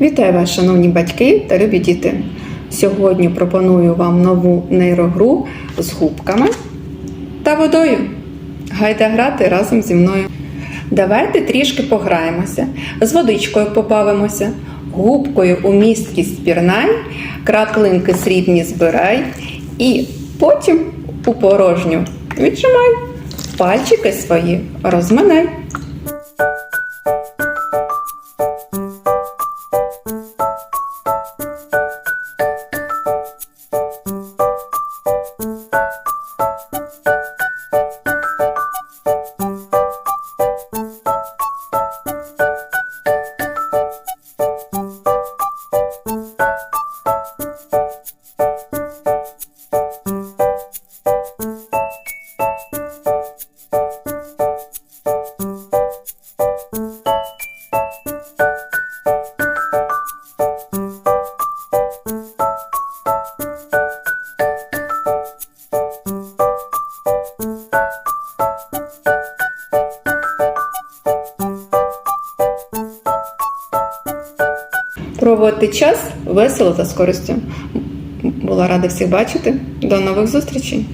Вітаю вас, шановні батьки та любі діти. Сьогодні пропоную вам нову нейрогру з губками та водою. Гайда грати разом зі мною. Давайте трішки пограємося, з водичкою побавимося, губкою у містки спірнай, краплинки срібні збирай і потім у порожню віджимай, пальчики свої розминай. Проводити час весело та з користю. Була рада всіх бачити. До нових зустрічей!